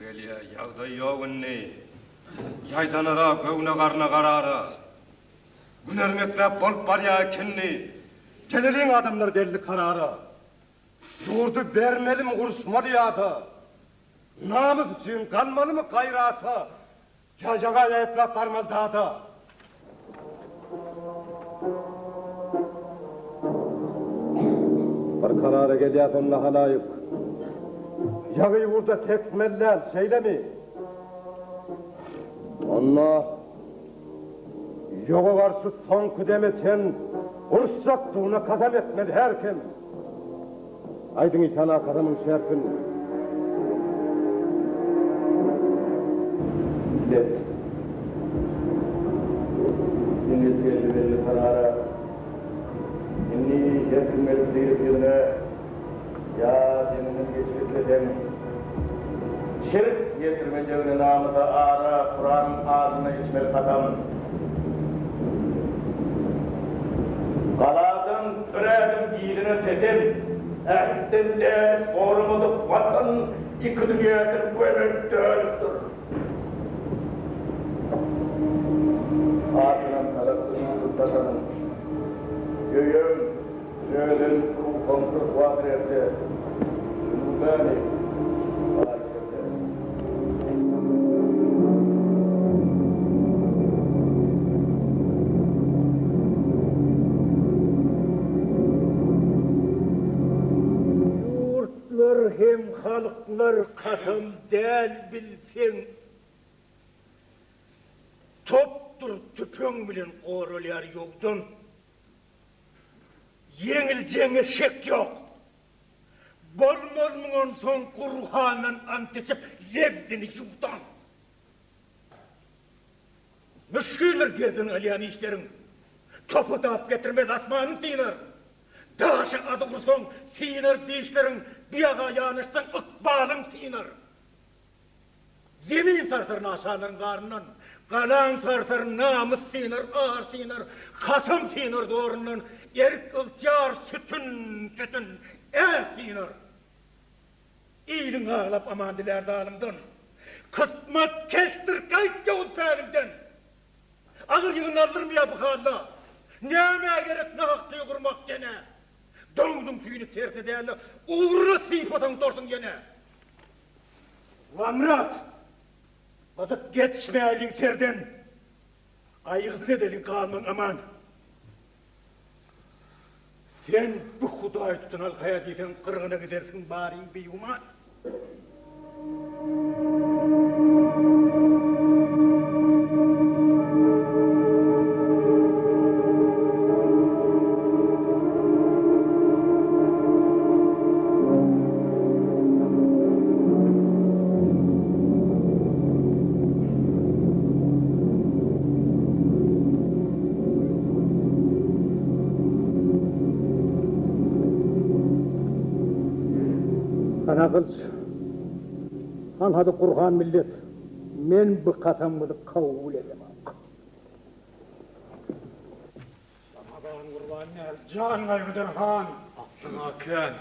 Geliye yağda yoğunni. Yaydanara gövne karna karara. Güner meklep bol var ya kinni. Gelelin adamlar belli karara. Yurdu vermeli mi kuruşmadı ya da. Namız için kalmalı mı gayrata? Cacaga yayıpla parmaz dağda. Bir karara geliyor onunla layık. Yağı burada tekmeller şeyle mi? Allah! Yoğu var şu son kıdemeten Ursaktuğuna kadem etmeli her kim Aydın insana kadımın şerfin şirk getirmeceğine namı da ara Kur'an ağzına içmeli katam Kaladın türedim giyidine tedim Ehitten de sorumlu vatan iki dünyadır evin dönüktür Ağzından kalaktığını tutlatanın Göğüm, söylün, kontrol vadresi Zülmübani Harikete halklar katım del bilsin. Toptur tüpün bilen qorulyar yokdun. Yengileceğine şek yok. Bolmaz mıngın son kurhanın antisip levzini yuktan. Müşküller girdin alyan işlerin. Topu tap getirmez asmanın sinir. Daşı adı vursun sinir dişlerin bir ağa yanışsın ıkbalın sinir. Yemin sarsar naşanın karnından, kalan sarsar namus sinir, ağır sinir, kasım sinir doğrundan, erik ılçar sütün sütün, er sinir. İyilin ağlap aman diler dalımdan, kısmet kestir kayıt yavuz perimden. Ağır yığın alır mı ya bu halda? Neme gerek ne hakkı kurmak gene? Döndüm tüyünü tersi değerli, uğruna sifatan dorsun gene. Vamrat! Azık geçmeyelim serden. Ayıklı edelim kalman aman. Sen bu hudayı tutun halkaya diysen kırgına gidersin bari bir yuman. Ana kılıç. Han hadi Kur'an millet. Men bu katamını kabul edemem. Aman kurbanlar, can kaygıdır han. Aklına ken,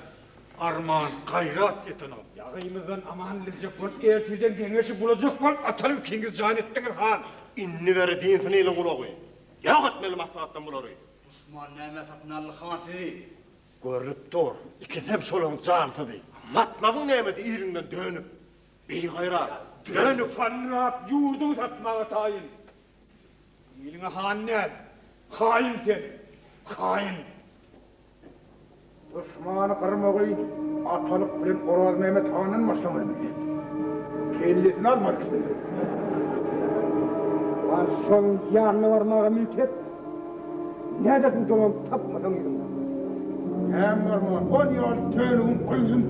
arman, gayrat yetin ol. Yağıyımızdan aman edecek bol, ertüden gengeşi bulacak bol, atalı ülkeniz can ettiniz han. İnni verdiğin siniyle kulağı Yağı etmeli maslahattan buları Osman neme satınarlı han sizi. Görüp dur İkisem solun cantıdı Matlabın nemeti irinden dönüp Bir gayra Dönüp Fannat yurdu satmağa tayin. Eline hanner, hain sen, hain. Düşmanı kırmağı atalık bilen Oraz Mehmet Han'ın başlamalı. Kellesini almak istedi. Başın yanına varmağa mülket. Ne dedim tamam tapmadan yedim. Hem var mı? On yol tölün koyun.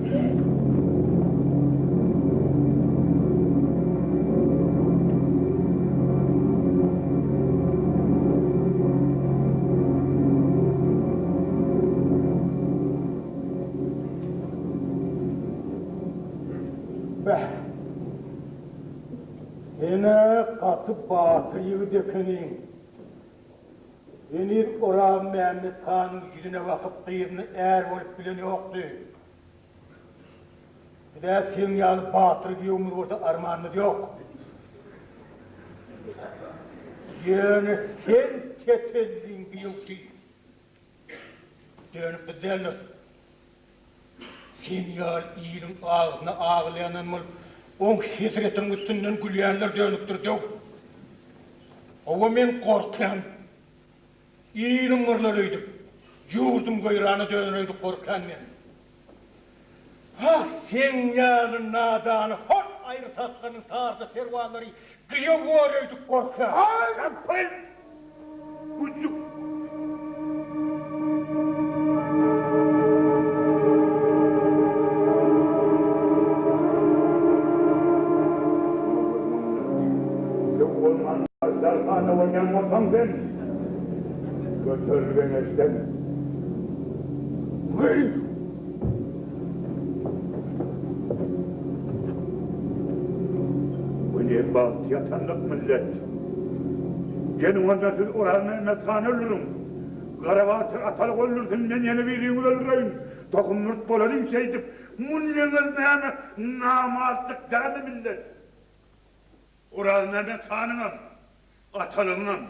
Be. Yine katı batıyı dökenin. Enit oran Mehmet Han'ın yüzüne bakıp kıyırını eğer olup bilen yoktu. Bir de sen yalı batır giyumuz orada armağanımız yok. Yani sen çetelliğin giyiyor ki. Dönüp de derler. Sen yal iyinin ağzına ağlayanın mı? On hizretin üstünden gülüyenler dönüptür diyor. Ova men korkan. İyinin mırlarıydık. Yurdum gayrağına dönürüydük korkan men. Ah sen yarın nadanı hor ayrı tatkanın tarzı fervanları gıya vuruyduk korkan. Ay yapayım. Ucuk. Derhane oynanmasam ben. İşte. Hey! Bu ne balt yatanlık millet. Yeni onda siz Orhan Mehmet Han ölürüm. Karavatır atalık ölürsün, ben yeni birliğimi öldüreyim. Tokum nurt bolalım şey edip, munyeniz neyme, namatlık değil mi millet? Orhan Mehmet Han'ım, atalığım,